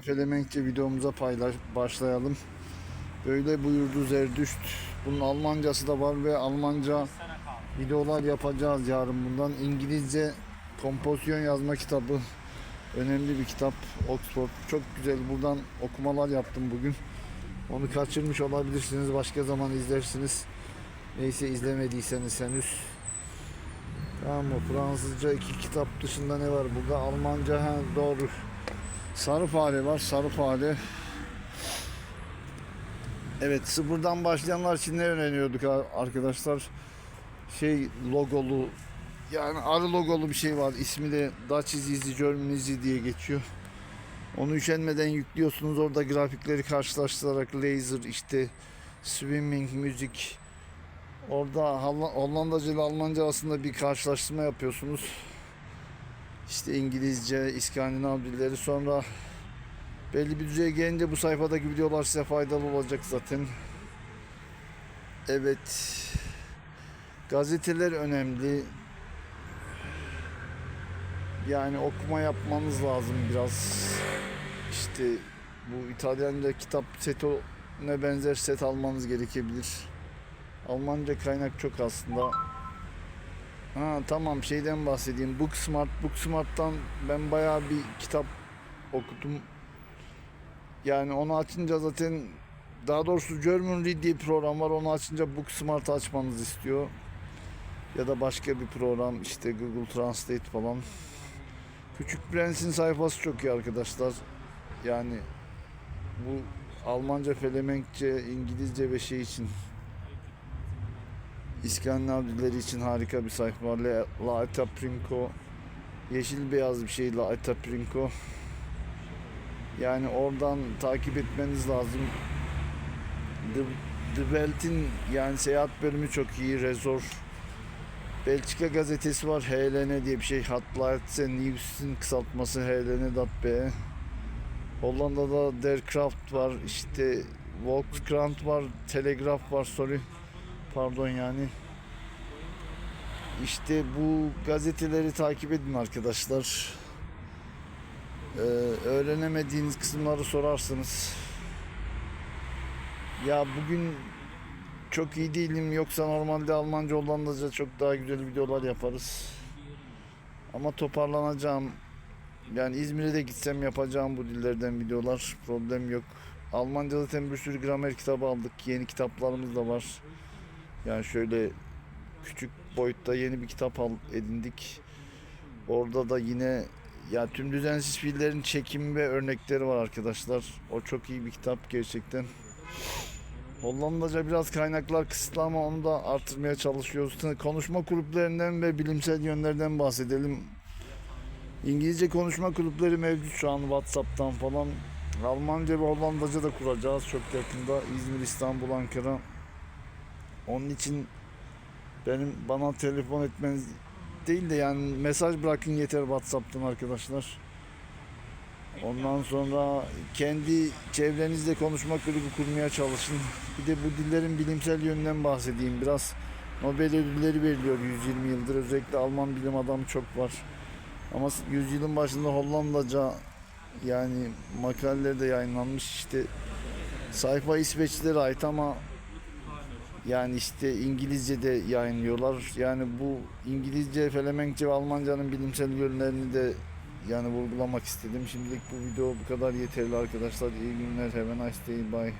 Felemenkçe videomuza paylaş başlayalım. Böyle buyurdu Zerdüşt. Bunun Almancası da var ve Almanca videolar yapacağız yarın bundan. İngilizce kompozisyon yazma kitabı. Önemli bir kitap. Oxford. Çok güzel. Buradan okumalar yaptım bugün. Onu kaçırmış olabilirsiniz. Başka zaman izlersiniz. Neyse izlemediyseniz henüz. Tamam mı? Fransızca iki kitap dışında ne var burada? Almanca ha doğru. Sarı fare var. Sarı fare. Evet sıfırdan başlayanlar için ne öğreniyorduk arkadaşlar? Şey logolu yani arı logolu bir şey var. İsmi de Dutch easy, German easy diye geçiyor. Onu üşenmeden yüklüyorsunuz. Orada grafikleri karşılaştırarak laser işte swimming, müzik Orada Holl- Hollandaca ile Almanca arasında bir karşılaştırma yapıyorsunuz. İşte İngilizce, İskandinav dilleri sonra belli bir düzeye gelince bu sayfadaki videolar size faydalı olacak zaten. Evet. Gazeteler önemli. Yani okuma yapmanız lazım biraz. İşte bu İtalyanca kitap seto ne benzer set almanız gerekebilir. Almanca kaynak çok aslında. Ha tamam şeyden bahsedeyim. Booksmart. Booksmart'tan ben bayağı bir kitap okudum. Yani onu açınca zaten daha doğrusu German Read diye program var. Onu açınca Booksmart açmanızı istiyor. Ya da başka bir program işte Google Translate falan. Küçük Prens'in sayfası çok iyi arkadaşlar. Yani bu Almanca, Felemenkçe, İngilizce ve şey için İskandinav dilleri için harika bir sayfa var. La, La Eta Prinko. Yeşil beyaz bir şey La Eta Prinko. Yani oradan takip etmeniz lazım. The, The Welt'in yani seyahat bölümü çok iyi. Rezor. Belçika gazetesi var. HLN diye bir şey. Hatlaetse News'in kısaltması HLN.be. Hollanda'da Der Kraft var. İşte Volkskrant var. Telegraf var. Sorry pardon yani. İşte bu gazeteleri takip edin arkadaşlar. Ee, öğrenemediğiniz kısımları sorarsınız. Ya bugün çok iyi değilim yoksa normalde Almanca Hollandaca çok daha güzel videolar yaparız. Ama toparlanacağım. Yani İzmir'e de gitsem yapacağım bu dillerden videolar. Problem yok. Almanca zaten bir sürü gramer kitabı aldık. Yeni kitaplarımız da var. Yani şöyle küçük boyutta yeni bir kitap al, edindik. Orada da yine ya tüm düzensiz fiillerin çekimi ve örnekleri var arkadaşlar. O çok iyi bir kitap gerçekten. Hollandaca biraz kaynaklar kısıtlı ama onu da artırmaya çalışıyoruz. Konuşma kulüplerinden ve bilimsel yönlerden bahsedelim. İngilizce konuşma kulüpleri mevcut şu an WhatsApp'tan falan. Almanca ve Hollandaca da kuracağız çok yakında. İzmir, İstanbul, Ankara. Onun için benim bana telefon etmeniz değil de yani mesaj bırakın yeter WhatsApp'tan arkadaşlar. Ondan sonra kendi çevrenizle konuşma kulübü kurmaya çalışın. Bir de bu dillerin bilimsel yönünden bahsedeyim biraz. Nobel ödülleri veriliyor 120 yıldır. Özellikle Alman bilim adamı çok var. Ama yüzyılın başında Hollandaca yani makaleler de yayınlanmış işte sayfa İsveçlilere ait ama yani işte İngilizce de yayınlıyorlar. Yani bu İngilizce, Felemenkçe ve Almanca'nın bilimsel yönlerini de yani vurgulamak istedim. Şimdilik bu video bu kadar yeterli arkadaşlar. İyi günler. Have a nice day. Bye.